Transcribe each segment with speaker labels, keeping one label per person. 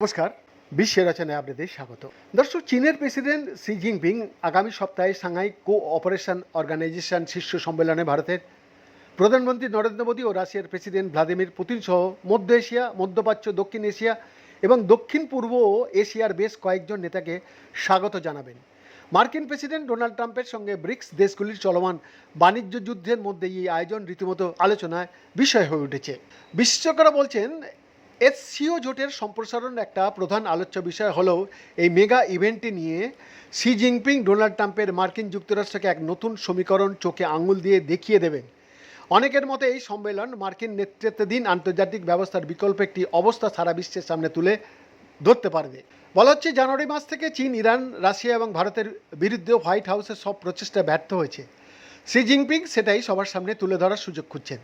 Speaker 1: নমস্কার, বিশ্বের রচনায় আপনাদের স্বাগত। দর্শক, চীনের প্রেসিডেন্ট শি জিনপিং আগামী সপ্তাহে সাংহাই কো অপারেশন অর্গানাইজেশন শীর্ষ সম্মেলনে ভারতের প্রধানমন্ত্রী নরেন্দ্র মোদী ও রাশিয়ার প্রেসিডেন্ট ভ্লাদিমির পুতিন সহ মধ্য এশিয়া, মধ্যপ্রাচ্য, দক্ষিণ এশিয়া এবং দক্ষিণ পূর্ব এশিয়ার বেশ কয়েকজন নেতাকে স্বাগত জানাবেন। মার্কিন প্রেসিডেন্ট ডোনাল্ড ট্রাম্পের সঙ্গে ব্রিক্স দেশগুলির চলমান বাণিজ্য যুদ্ধের মধ্যে এই আয়োজন রীতিমতো আলোচনায় বিষয় হয়ে উঠেছে। বিশেষজ্ঞরা বলছেন, এসসিও জোটের সম্প্রসারণ একটা প্রধান আলোচ্য বিষয় হলেও এই মেগা ইভেন্টটি নিয়ে শি জিনপিং ডোনাল্ড ট্রাম্পের মার্কিন যুক্তরাষ্ট্রকে এক নতুন সমীকরণ চোখে আঙুল দিয়ে দেখিয়ে দেবেন। অনেকের মতে এই সম্মেলন মার্কিন নেতৃত্বাধীন আন্তর্জাতিক ব্যবস্থার বিকল্প একটি অবস্থা সারা বিশ্বের সামনে তুলে ধরতে পারবে। বলা হচ্ছে জানুয়ারি মাস থেকে চীন, ইরান, রাশিয়া এবং ভারতের বিরুদ্ধে হোয়াইট হাউসের সব প্রচেষ্টা ব্যর্থ হয়েছে। শি জিনপিং সেটাই সবার সামনে তুলে ধরার সুযোগ খুঁজছেন।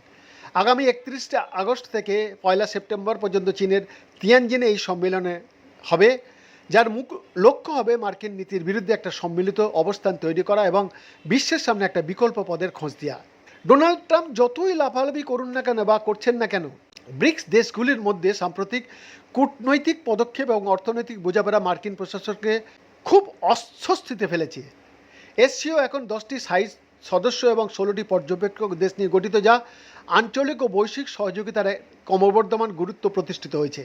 Speaker 1: আগামী একত্রিশে আগস্ট থেকে পয়লা সেপ্টেম্বর পর্যন্ত চীনের তিয়ানজিনে এই সম্মেলনে হবে, যার মুখ লক্ষ্য হবে মার্কিন নীতির বিরুদ্ধে একটা সম্মিলিত অবস্থান তৈরি করা এবং বিশ্বের সামনে একটা বিকল্প পদের খোঁজ দেওয়া ডোনাল্ড ট্রাম্প যতই লাফালাফি করুন না কেন বা করছেন না কেন ব্রিক্স দেশগুলির মধ্যে সাম্প্রতিক কূটনৈতিক পদক্ষেপ এবং অর্থনৈতিক বোঝাপড়া মার্কিন প্রশাসনকে খুব অস্বস্তিতে ফেলেছে। এসসিও এখন দশটি সাইজ সদস্য এবং ষোলোটি পর্যবেক্ষক দেশ নিয়ে গঠিত, যা আঞ্চলিক ও বৈশ্বিক সহযোগিতার ক্রমবর্ধমান গুরুত্ব প্রতিষ্ঠিত হয়েছে।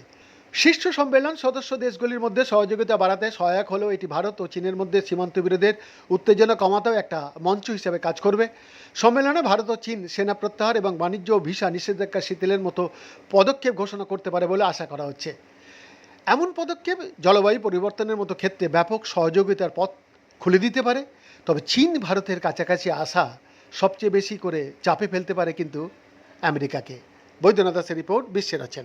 Speaker 1: শীর্ষ সম্মেলন সদস্য দেশগুলির মধ্যে সহযোগিতা বাড়াতে সহায়ক হলেও এটি ভারত ও চীনের মধ্যে সীমান্ত বিরোধের উত্তেজনা কমাতেও একটা মঞ্চ হিসেবে কাজ করবে। সম্মেলনে ভারত ও চীন সেনা প্রত্যাহার এবং বাণিজ্য ও ভিসা নিষেধাজ্ঞা শিথিলের মতো পদক্ষেপ ঘোষণা করতে পারে বলে আশা করা হচ্ছে। এমন পদক্ষেপ জলবায়ু পরিবর্তনের মতো ক্ষেত্রে ব্যাপক সহযোগিতার পথ খুলে দিতে পারে। তবে চীন ভারতের কাছাকাছি আসা সবচেয়ে বেশি করে চাপে ফেলতে পারে কিন্তু আমেরিকাকে। বৈদ্যনাথ দাসের রিপোর্ট, বিশ্বের আছেন